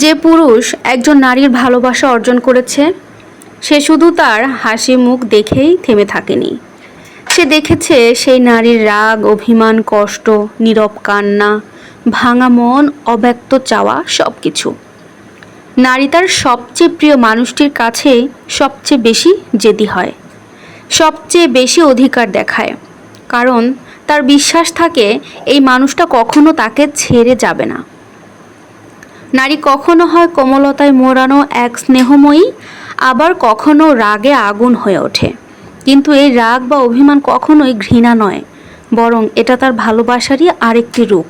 যে পুরুষ একজন নারীর ভালোবাসা অর্জন করেছে, সে শুধু তার হাসি মুখ দেখেই থেমে থাকেনি। সে দেখেছে সেই নারীর রাগ, অভিমান, কষ্ট, নীরব কান্না, ভাঙা মন, অব্যক্ত চাওয়া সব কিছু নারী তার সবচেয়ে প্রিয় মানুষটির কাছেই সবচেয়ে বেশি জেদি হয়, সবচেয়ে বেশি অধিকার দেখায়। কারণ তার বিশ্বাস থাকে, এই মানুষটা কখনো তাকে ছেড়ে যাবে না। নারী কখনো হয় কোমলতায় মোড়ানো এক স্নেহময়ী, আবার কখনো রাগে আগুন হয়ে ওঠে। কিন্তু এই রাগ বা অভিমান কখনোই ঘৃণা নয়, বরং এটা তার ভালোবাসারই আরেকটি রূপ।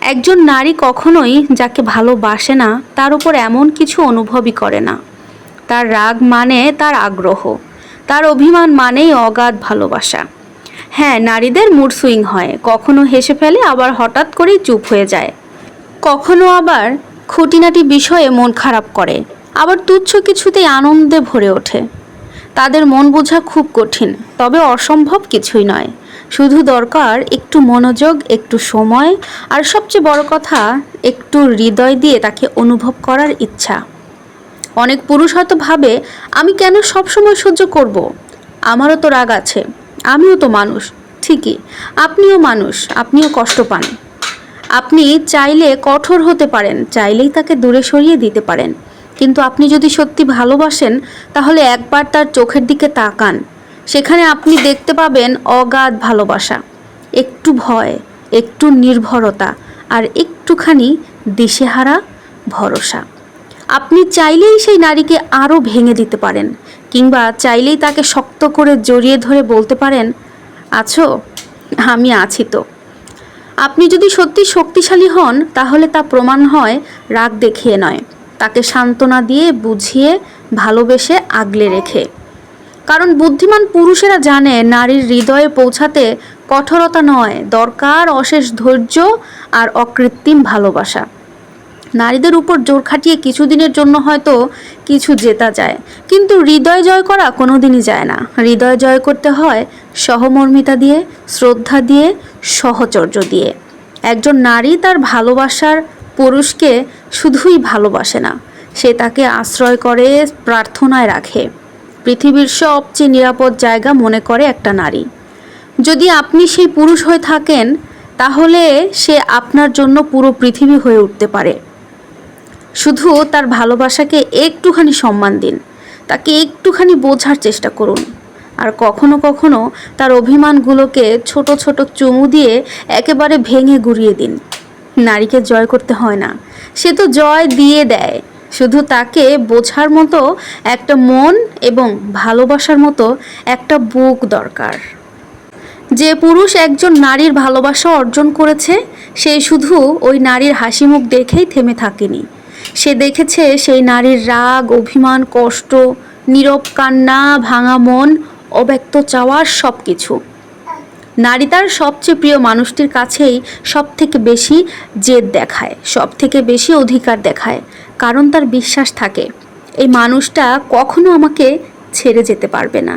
একজন নারী কখনোই যাকে ভালোবাসে না, তার উপর এমন কিছু অনুভবই করে না। তার রাগ মানে তার আগ্রহ, তার অভিমান মানেই অগাধ ভালোবাসা। হ্যাঁ নারীদের মুড সুইং হয়, কখনো হেসে ফেলে, আবার হঠাৎ করেই চুপ হয়ে যায়। কখনো আবার খুঁটিনাটি বিষয়ে মন খারাপ করে, আবার তুচ্ছ কিছুতেই আনন্দে ভরে ওঠে। তাদের মন বোঝা খুব কঠিন, তবে অসম্ভব কিছুই নয়। শুধু দরকার একটু মনোযোগ, একটু সময়, আর সবচেয়ে বড় কথা, একটু হৃদয় দিয়ে তাকে অনুভব করার ইচ্ছা। অনেক পুরুষ হয়তো ভাবে, আমি কেন সবসময় সহ্য করব? আমারও তো রাগ আছে। আমিও তো মানুষ। ঠিকই, আপনিও মানুষ, আপনিও কষ্ট পান। আপনি চাইলে কঠোর হতে পারেন, চাইলেই তাকে দূরে সরিয়ে দিতে পারেন। কিন্তু আপনি যদি সত্যি ভালোবাসেন, তাহলে একবার তার চোখের দিকে তাকান। সেখানে আপনি দেখতে পাবেন অগাধ ভালোবাসা, একটু ভয়, একটু নির্ভরতা, আর একটুখানি দিশেহারা ভরসা। আপনি চাইলেই সেই নারীকে আরও ভেঙে দিতে পারেন, কিংবা চাইলেই তাকে শক্ত করে জড়িয়ে ধরে বলতে পারেন, আছো, আমি আছি তো। আপনি যদি সত্যি শক্তিশালী হন, তাহলে তা প্রমাণ হয়, রাগ দেখিয়ে নয়। তাকে সান্ত্বনা দিয়ে, বুঝিয়ে, ভালোবেসে আগলে রেখে। কারণ বুদ্ধিমান পুরুষেরা জানে, নারীর হৃদয়ে পৌঁছাতে কঠোরতা নয়, দরকার অশেষ ধৈর্য আর অকৃত্রিম ভালোবাসা। নারীদের উপর জোর খাটিয়ে কিছুদিনের জন্য হয়তো কিছু জেতা যায়। কিন্তু হৃদয় জয় করা কোনোদিনই যায় না। হৃদয় জয় করতে হয় সহমর্মিতা দিয়ে, শ্রদ্ধা দিয়ে, সহচর্য দিয়ে। একজন নারী তার ভালোবাসার পুরুষকে শুধুই ভালোবাসে না, সে তাকে আশ্রয় করে, প্রার্থনায় রাখে। পৃথিবীর সবচেয়ে নিরাপদ জায়গা মনে করে একটা নারী। যদি আপনি সেই পুরুষ হয়ে থাকেন, তাহলে সে আপনার জন্য পুরো পৃথিবী হয়ে উঠতে পারে। শুধু তার ভালোবাসাকে একটুখানি সম্মান দিন। তাকে একটুখানি বোঝার চেষ্টা করুন। আর কখনো কখনো তার অভিমানগুলোকে ছোট ছোট চুমু দিয়ে একেবারে ভেঙে গুড়িয়ে দিন। নারীকে জয় করতে হয় না। সে তো জয় দিয়ে দেয়। শুধু তাকে বোঝার মতো একটা মন এবং ভালোবাসার মতো একটা বুক দরকার। যে পুরুষ একজন নারীর ভালোবাসা অর্জন করেছে, সে শুধু ওই নারীর হাসি মুখ দেখেই থেমে থাকেনি। সে দেখেছে সেই নারীর রাগ, অভিমান, কষ্ট, নীরব কান্না, ভাঙা মন, অব্যক্ত চাওয়ার সব কিছু নারী তার সবচেয়ে প্রিয় মানুষটির কাছেই সব থেকে বেশি জেদ দেখায় সব থেকে বেশি অধিকার দেখায়, কারণ তার বিশ্বাস থাকে, এই মানুষটা কখনো আমাকে ছেড়ে যেতে পারবে না।